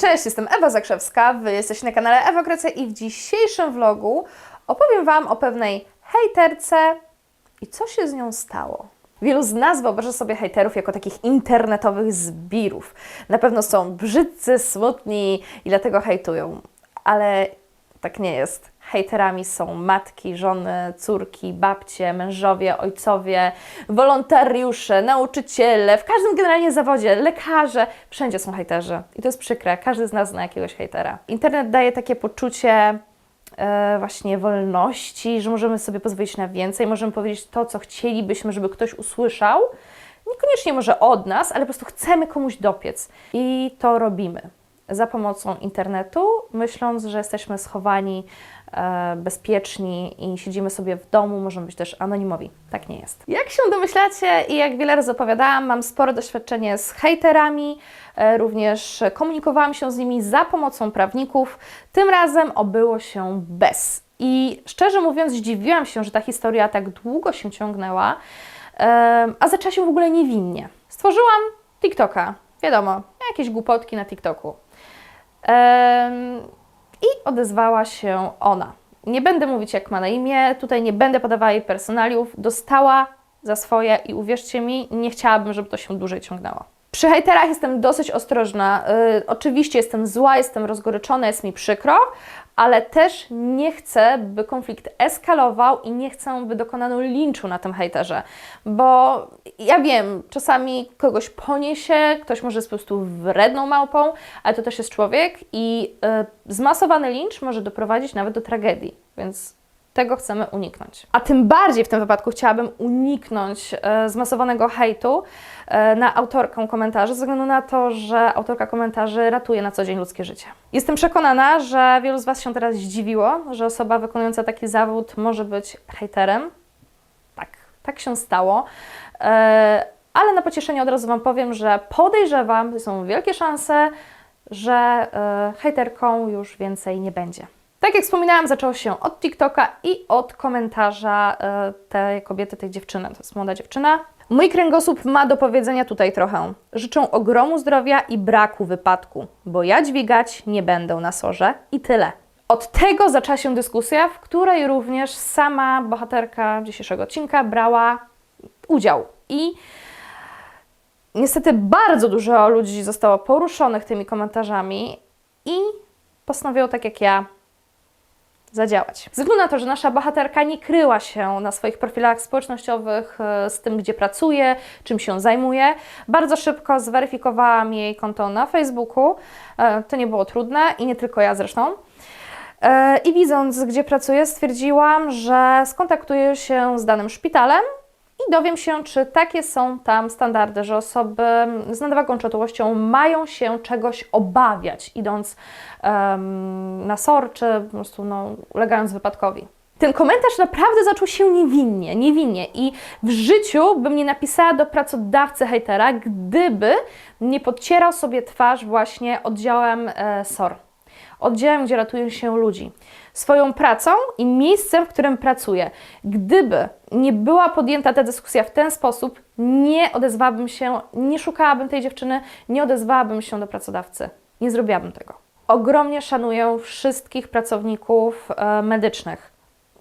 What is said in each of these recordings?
Cześć, jestem Ewa Zakrzewska, Wy jesteście na kanale Ewa Grecja i w dzisiejszym vlogu opowiem Wam o pewnej hejterce i co się z nią stało. Wielu z nas wyobraża sobie hejterów jako takich internetowych zbirów. Na pewno są brzydcy, smutni i dlatego hejtują, ale tak nie jest. Hejterami są matki, żony, córki, babcie, mężowie, ojcowie, wolontariusze, nauczyciele, w każdym generalnie zawodzie, lekarze, wszędzie są hejterzy. I to jest przykre, każdy z nas zna jakiegoś hejtera. Internet daje takie poczucie e, właśnie wolności, że możemy sobie pozwolić na więcej, możemy powiedzieć to, co chcielibyśmy, żeby ktoś usłyszał. Niekoniecznie może od nas, ale po prostu chcemy komuś dopiec. I to robimy za pomocą internetu, myśląc, że jesteśmy schowani, bezpieczni i siedzimy sobie w domu, możemy być też anonimowi. Tak nie jest. Jak się domyślacie i jak wiele razy opowiadałam, mam spore doświadczenie z hejterami, e, również komunikowałam się z nimi za pomocą prawników. Tym razem obyło się bez. I szczerze mówiąc, zdziwiłam się, że ta historia tak długo się ciągnęła, e, a zaczęła się w ogóle niewinnie. Stworzyłam TikToka. Wiadomo, jakieś głupotki na TikToku. I odezwała się ona. Nie będę mówić, jak ma na imię, tutaj nie będę podawała jej personaliów. Dostała za swoje i uwierzcie mi, nie chciałabym, żeby to się dłużej ciągnęło. Przy hejterach jestem dosyć ostrożna. Y, oczywiście jestem zła, jestem rozgoryczona, jest mi przykro, ale też nie chcę, by konflikt eskalował i nie chcę, by dokonano linczu na tym hejterze, bo ja wiem, czasami kogoś poniesie, ktoś może jest po prostu wredną małpą, ale to też jest człowiek i y, zmasowany lincz może doprowadzić nawet do tragedii, więc tego chcemy uniknąć. A tym bardziej w tym wypadku chciałabym uniknąć e, zmasowanego hejtu e, na autorkę komentarzy, ze względu na to, że autorka komentarzy ratuje na co dzień ludzkie życie. Jestem przekonana, że wielu z Was się teraz zdziwiło, że osoba wykonująca taki zawód może być hejterem. Tak, tak się stało. E, ale na pocieszenie od razu Wam powiem, że podejrzewam, są wielkie szanse, że e, hejterką już więcej nie będzie. Tak jak wspominałam, zaczęło się od TikToka i od komentarza e, tej kobiety, tej dziewczyny. To jest młoda dziewczyna. Mój kręgosłup ma do powiedzenia tutaj trochę. Życzę ogromu zdrowia i braku wypadku, bo ja dźwigać nie będę na sorze i tyle. Od tego zaczęła się dyskusja, w której również sama bohaterka dzisiejszego odcinka brała udział. I niestety bardzo dużo ludzi zostało poruszonych tymi komentarzami i postanowiło tak jak ja zadziałać. Ze na to, że nasza bohaterka nie kryła się na swoich profilach społecznościowych e, z tym, gdzie pracuje, czym się zajmuje, bardzo szybko zweryfikowałam jej konto na Facebooku. E, To nie było trudne i nie tylko ja zresztą. E, I widząc, gdzie pracuje, stwierdziłam, że skontaktuję się z danym szpitalem i dowiem się, czy takie są tam standardy, że osoby z nadwagą czy otyłością mają się czegoś obawiać, idąc em, na SOR, czy po prostu no, ulegając wypadkowi. Ten komentarz naprawdę zaczął się niewinnie, niewinnie i w życiu bym nie napisała do pracodawcy hejtera, gdyby nie podcierał sobie twarz właśnie oddziałem e, SOR oddziałem, gdzie ratuje się ludzi. Swoją pracą i miejscem, w którym pracuję. Gdyby nie była podjęta ta dyskusja w ten sposób, nie odezwałabym się, nie szukałabym tej dziewczyny, nie odezwałabym się do pracodawcy. Nie zrobiłabym tego. Ogromnie szanuję wszystkich pracowników e, medycznych.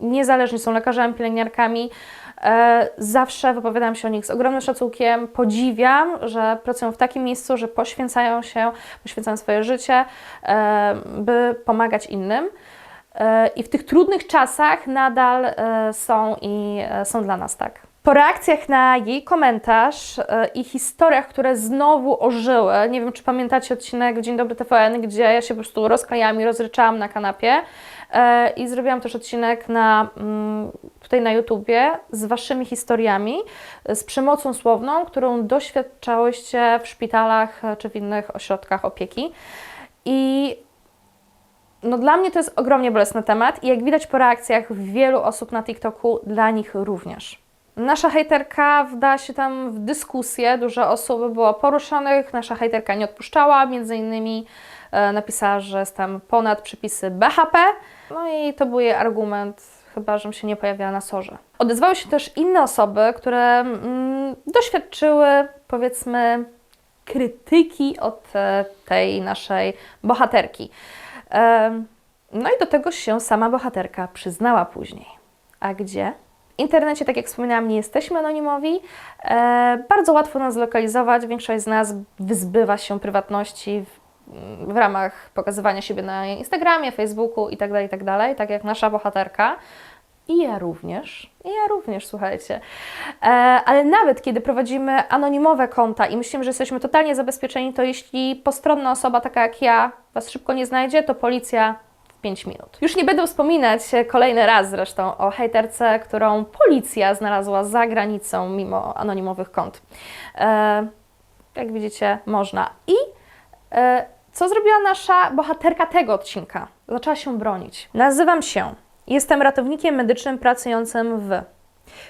Niezależnie są lekarzami, pielęgniarkami, E, Zawsze wypowiadam się o nich z ogromnym szacunkiem. Podziwiam, że pracują w takim miejscu, że poświęcają się, poświęcają swoje życie, e, by pomagać innym. E, I w tych trudnych czasach nadal e, są i e, są dla nas tak. Po reakcjach na jej komentarz i historiach, które znowu ożyły, nie wiem czy pamiętacie odcinek Dzień Dobry TVN, gdzie ja się po prostu rozklejałam i rozryczałam na kanapie i zrobiłam też odcinek na, mm, tutaj na YouTubie z Waszymi historiami, z przemocą słowną, którą doświadczałyście w szpitalach czy w innych ośrodkach opieki. I no dla mnie to jest ogromnie bolesny temat i jak widać po reakcjach wielu osób na TikToku, dla nich również. Nasza hejterka wdała się tam w dyskusję, dużo osób było poruszonych, nasza hejterka nie odpuszczała, między innymi e, napisała, że jest tam ponad przepisy BHP, no i to był jej argument, chyba, żebym się nie pojawiała na sorze. Odezwały się też inne osoby, które mm, doświadczyły, powiedzmy, krytyki od e, tej naszej bohaterki. No i do tego się sama bohaterka przyznała później. A gdzie? W internecie, tak jak wspominałam, nie jesteśmy anonimowi. E, bardzo łatwo nas zlokalizować. Większość z nas wyzbywa się prywatności w, ramach pokazywania siebie na Instagramie, Facebooku itd., itd., tak jak nasza bohaterka. I ja również, i ja również, słuchajcie. E, ale nawet kiedy prowadzimy anonimowe konta i myślimy, że jesteśmy totalnie zabezpieczeni, to jeśli postronna osoba taka jak ja Was szybko nie znajdzie, to policja w 5 minut. Już nie będę wspominać e, kolejny raz zresztą o hejterce, którą policja znalazła za granicą mimo anonimowych kont. E, jak widzicie, można. I e, co zrobiła nasza bohaterka tego odcinka? Zaczęła się bronić. Nazywam się. Jestem ratownikiem medycznym pracującym w.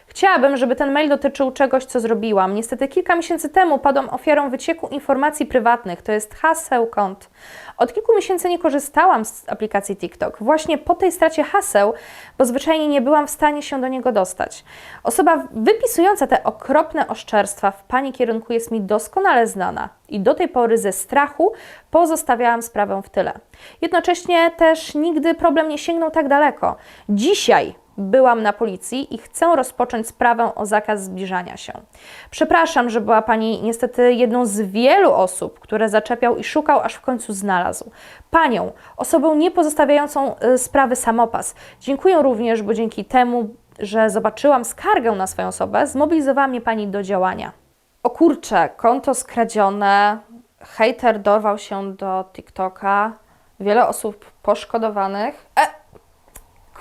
Chciałabym, żeby ten mail dotyczył czegoś, co zrobiłam. Niestety kilka miesięcy temu padłam ofiarą wycieku informacji prywatnych, to jest haseł kont. Od kilku miesięcy nie korzystałam z aplikacji TikTok. Właśnie po tej stracie haseł, bo zwyczajnie nie byłam w stanie się do niego dostać. Osoba wypisująca te okropne oszczerstwa w Pani kierunku jest mi doskonale znana i do tej pory ze strachu pozostawiałam sprawę w tyle. Jednocześnie też nigdy problem nie sięgnął tak daleko. Dzisiaj byłam na policji i chcę rozpocząć sprawę o zakaz zbliżania się. Przepraszam, że była Pani niestety jedną z wielu osób, które zaczepiał i szukał, aż w końcu znalazł. Panią, osobę nie pozostawiającą y, sprawy samopas. Dziękuję również, bo dzięki temu, że zobaczyłam skargę na swoją osobę, zmobilizowała mnie Pani do działania. O kurczę, konto skradzione, hejter dorwał się do TikToka, wiele osób poszkodowanych. E,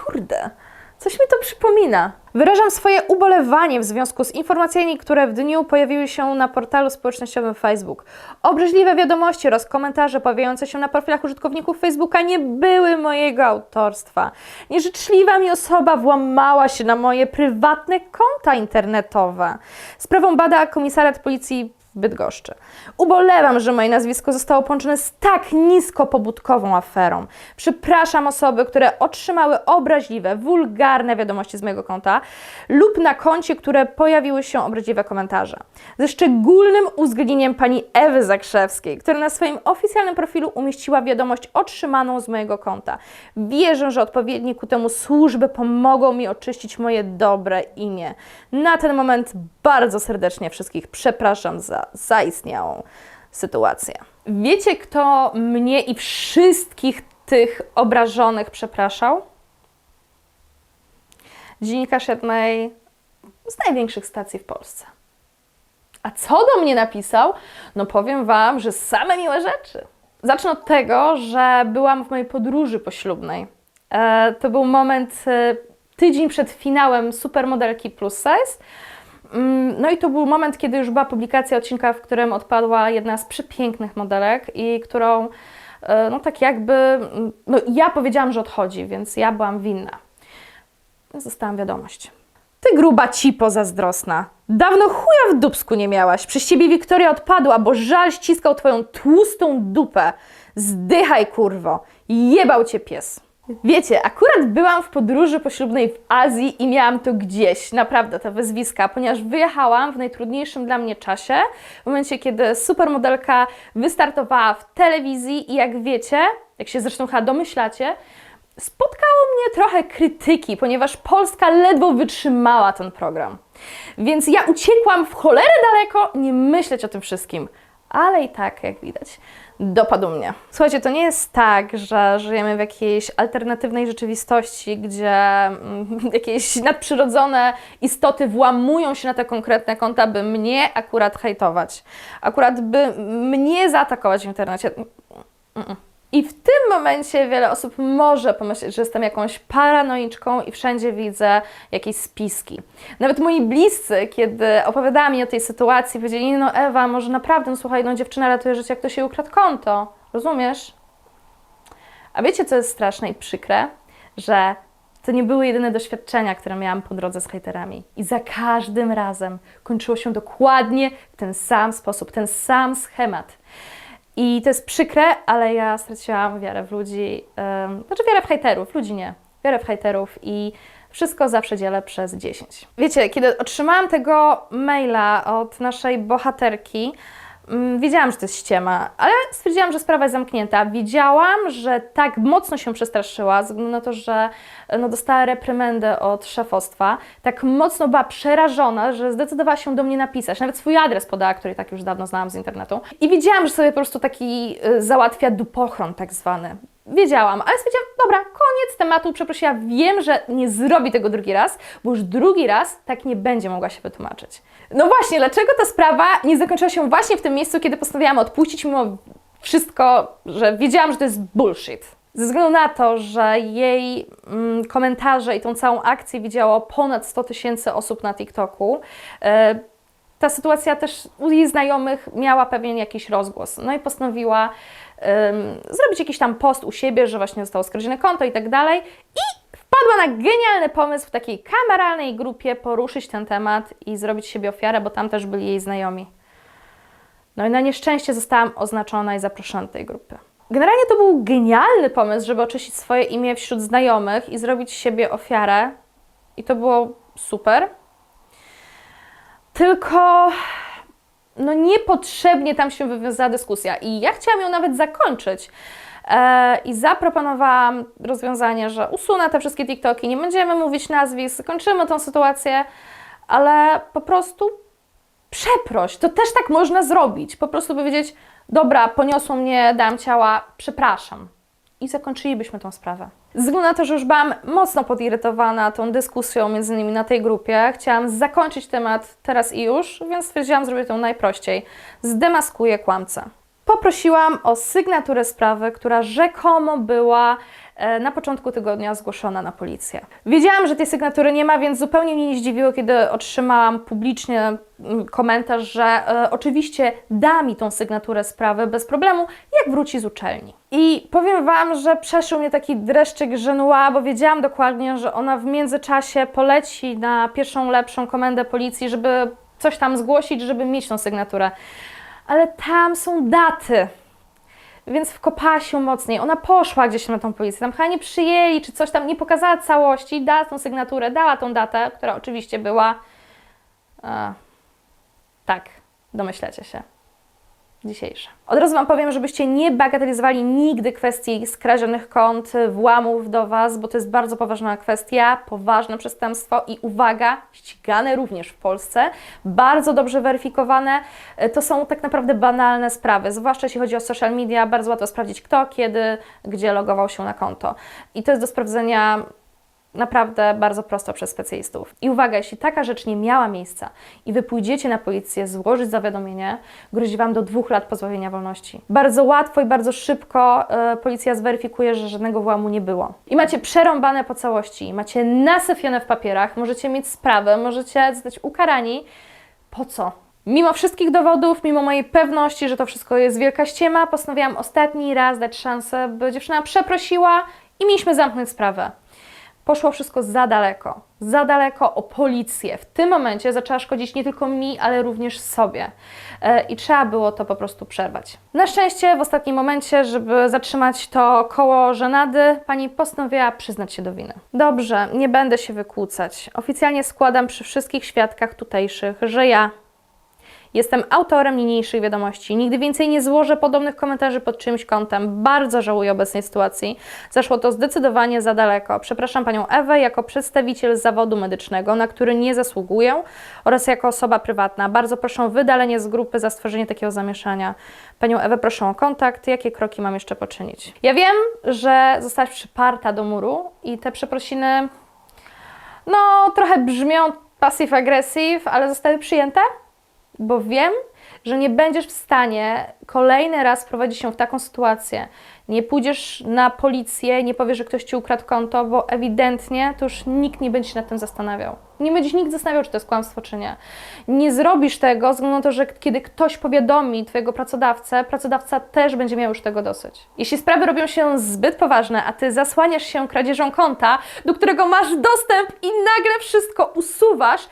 kurde, coś mi to przypomina. Wyrażam swoje ubolewanie w związku z informacjami, które w dniu pojawiły się na portalu społecznościowym Facebook. Obraźliwe wiadomości oraz komentarze pojawiające się na profilach użytkowników Facebooka nie były mojego autorstwa. Nieżyczliwa mi osoba włamała się na moje prywatne konta internetowe. Sprawą bada komisariat policji Bydgoszczy. Ubolewam, że moje nazwisko zostało połączone z tak nisko pobudkową aferą. Przepraszam osoby, które otrzymały obraźliwe, wulgarne wiadomości z mojego konta lub na koncie, które pojawiły się obraźliwe komentarze. Ze szczególnym uwzględnieniem pani Ewy Zakrzewskiej, która na swoim oficjalnym profilu umieściła wiadomość otrzymaną z mojego konta. Wierzę, że odpowiednie ku temu służby pomogą mi oczyścić moje dobre imię. Na ten moment bardzo serdecznie wszystkich przepraszam za zaistniałą sytuację. Wiecie, kto mnie i wszystkich tych obrażonych przepraszał? Dziennikarz jednej z największych stacji w Polsce. A co do mnie napisał? No powiem Wam, że same miłe rzeczy. Zacznę od tego, że byłam w mojej podróży poślubnej. E, to był moment e, tydzień przed finałem Supermodelki Plus Size. Mm, No i to był moment, kiedy już była publikacja odcinka, w którym odpadła jedna z przepięknych modelek i którą, e, no tak jakby, mm, no ja powiedziałam, że odchodzi, więc ja byłam winna. Zostałam wiadomość. Ty gruba cipo zazdrosna. Dawno chuja w dubsku nie miałaś. Przez ciebie Wiktoria odpadła, bo żal ściskał twoją tłustą dupę. Zdychaj, kurwo. Jebał cię pies. Wiecie, akurat byłam w podróży poślubnej w Azji i miałam to gdzieś, naprawdę te wyzwiska, ponieważ wyjechałam w najtrudniejszym dla mnie czasie, w momencie, kiedy supermodelka wystartowała w telewizji i jak wiecie, jak się zresztą chyba domyślacie, spotkało mnie trochę krytyki, ponieważ Polska ledwo wytrzymała ten program. Więc ja uciekłam w cholerę daleko, nie myśleć o tym wszystkim. Ale i tak, jak widać, dopadł mnie. Słuchajcie, to nie jest tak, że żyjemy w jakiejś alternatywnej rzeczywistości, gdzie mm, jakieś nadprzyrodzone istoty włamują się na te konkretne konta, by mnie akurat hejtować. Akurat by mnie zaatakować w internecie. Mm-mm. I w tym momencie wiele osób może pomyśleć, że jestem jakąś paranoiczką i wszędzie widzę jakieś spiski. Nawet moi bliscy, kiedy opowiadała mi o tej sytuacji, powiedzieli, no Ewa, może naprawdę, no słuchaj, no dziewczyna ratuje życie, jak to się ukradł konto. Rozumiesz? A wiecie, co jest straszne i przykre? Że to nie były jedyne doświadczenia, które miałam po drodze z hejterami. I za każdym razem kończyło się dokładnie w ten sam sposób, ten sam schemat. I to jest przykre, ale ja straciłam wiarę w ludzi, um, znaczy wiarę w hejterów, ludzi nie, wiarę w hejterów i wszystko zawsze dzielę przez 10. Wiecie, kiedy otrzymałam tego maila od naszej bohaterki, wiedziałam, że to jest ściema, ale stwierdziłam, że sprawa jest zamknięta. Wiedziałam, że tak mocno się przestraszyła, ze względu na to, że no, dostała reprymendę od szefostwa. Tak mocno była przerażona, że zdecydowała się do mnie napisać. Nawet swój adres podała, który tak już dawno znałam z internetu. I wiedziałam, że sobie po prostu taki y, załatwia dupochron tak zwany. Wiedziałam, ale stwierdziłam, dobra, koniec tematu, przeprosiła, wiem, że nie zrobi tego drugi raz, bo już drugi raz tak nie będzie mogła się wytłumaczyć. No właśnie, dlaczego ta sprawa nie zakończyła się właśnie w tym miejscu, kiedy postanowiłam odpuścić mimo wszystko, że wiedziałam, że to jest bullshit. Ze względu na to, że jej mm, komentarze i tą całą akcję widziało ponad 100 tysięcy osób na TikToku, e, ta sytuacja też u jej znajomych miała pewien jakiś rozgłos. No i postanowiła zrobić jakiś tam post u siebie, że właśnie zostało skradzione konto i tak dalej. I wpadła na genialny pomysł w takiej kameralnej grupie poruszyć ten temat i zrobić siebie ofiarę, bo tam też byli jej znajomi. No i na nieszczęście zostałam oznaczona i zaproszona do tej grupy. Generalnie to był genialny pomysł, żeby oczyścić swoje imię wśród znajomych i zrobić siebie ofiarę. I to było super. Tylko no niepotrzebnie tam się wywiązała dyskusja i ja chciałam ją nawet zakończyć. E, I zaproponowałam rozwiązanie, że usunę te wszystkie TikToki, nie będziemy mówić nazwisk, kończymy tą sytuację, ale po prostu przeproś. To też tak można zrobić. Po prostu powiedzieć, dobra, poniosło mnie, dam ciała, przepraszam. I zakończylibyśmy tą sprawę. Ze względu na to, że już byłam mocno podirytowana tą dyskusją między innymi na tej grupie, chciałam zakończyć temat teraz i już, więc stwierdziłam, zrobię to najprościej. Zdemaskuję kłamcę. Poprosiłam o sygnaturę sprawy, która rzekomo była e, na początku tygodnia zgłoszona na policję. Wiedziałam, że tej sygnatury nie ma, więc zupełnie mnie nie zdziwiło, kiedy otrzymałam publicznie mm, komentarz, że e, oczywiście da mi tą sygnaturę sprawy bez problemu, jak wróci z uczelni. I powiem Wam, że przeszył mnie taki dreszczyk żenua, bo wiedziałam dokładnie, że ona w międzyczasie poleci na pierwszą lepszą komendę policji, żeby coś tam zgłosić, żeby mieć tą sygnaturę. Ale tam są daty więc wkopała się mocniej. Ona poszła gdzieś na tą policję, tam chyba nie przyjęli, czy coś tam, nie pokazała całości, dała tą sygnaturę, dała tą datę, która oczywiście była. E, tak, domyślacie się. Dzisiejsza. Od razu Wam powiem, żebyście nie bagatelizowali nigdy kwestii skradzionych kont, włamów do Was, bo to jest bardzo poważna kwestia, poważne przestępstwo i uwaga, ścigane również w Polsce, bardzo dobrze weryfikowane. E, To są tak naprawdę banalne sprawy, zwłaszcza jeśli chodzi o social media, bardzo łatwo sprawdzić kto, kiedy, gdzie logował się na konto. I to jest do sprawdzenia naprawdę bardzo prosto przez specjalistów. I uwaga, jeśli taka rzecz nie miała miejsca i wy pójdziecie na policję złożyć zawiadomienie, grozi wam do dwóch lat pozbawienia wolności. Bardzo łatwo i bardzo szybko e, policja zweryfikuje, że żadnego włamu nie było. I macie przerąbane po całości, macie nasyfione w papierach, możecie mieć sprawę, możecie zostać ukarani. Po co? Mimo wszystkich dowodów, mimo mojej pewności, że to wszystko jest wielka ściema, postanowiłam ostatni raz dać szansę, by dziewczyna przeprosiła i mieliśmy zamknąć sprawę. Poszło wszystko za daleko, za daleko o policję. W tym momencie zaczęła szkodzić nie tylko mi, ale również sobie. E, I trzeba było to po prostu przerwać. Na szczęście w ostatnim momencie, żeby zatrzymać to koło żenady, pani postanowiła przyznać się do winy. Dobrze, nie będę się wykłócać. Oficjalnie składam przy wszystkich świadkach tutejszych, że ja Jestem autorem niniejszej wiadomości. Nigdy więcej nie złożę podobnych komentarzy pod czymś kątem. Bardzo żałuję obecnej sytuacji. Zaszło to zdecydowanie za daleko. Przepraszam panią Ewę jako przedstawiciel zawodu medycznego, na który nie zasługuję, oraz jako osoba prywatna. Bardzo proszę o wydalenie z grupy za stworzenie takiego zamieszania. Panią Ewę proszę o kontakt. Jakie kroki mam jeszcze poczynić? Ja wiem, że zostałaś przyparta do muru i te przeprosiny, no, trochę brzmią passive-aggressive, ale zostały przyjęte bo wiem, że nie będziesz w stanie kolejny raz wprowadzić się w taką sytuację. Nie pójdziesz na policję, nie powiesz, że ktoś ci ukradł konto, bo ewidentnie to już nikt nie będzie się nad tym zastanawiał. Nie będziesz nikt zastanawiał, czy to jest kłamstwo, czy nie. Nie zrobisz tego względu na to, że kiedy ktoś powiadomi Twojego pracodawcę, pracodawca też będzie miał już tego dosyć. Jeśli sprawy robią się zbyt poważne, a Ty zasłaniasz się kradzieżą konta, do którego masz dostęp i nagle wszystko usuwasz,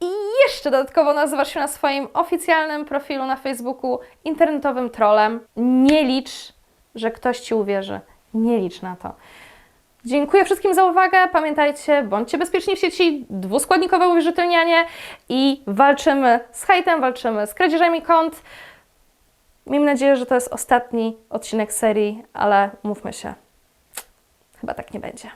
i jeszcze dodatkowo nazywasz się na swoim oficjalnym profilu na Facebooku internetowym trolem. Nie licz, że ktoś ci uwierzy. Nie licz na to. Dziękuję wszystkim za uwagę. Pamiętajcie, bądźcie bezpieczni w sieci, dwuskładnikowe uwierzytelnianie i walczymy z hejtem, walczymy z kradzieżami kont. Miejmy nadzieję, że to jest ostatni odcinek serii, ale mówmy się, chyba tak nie będzie.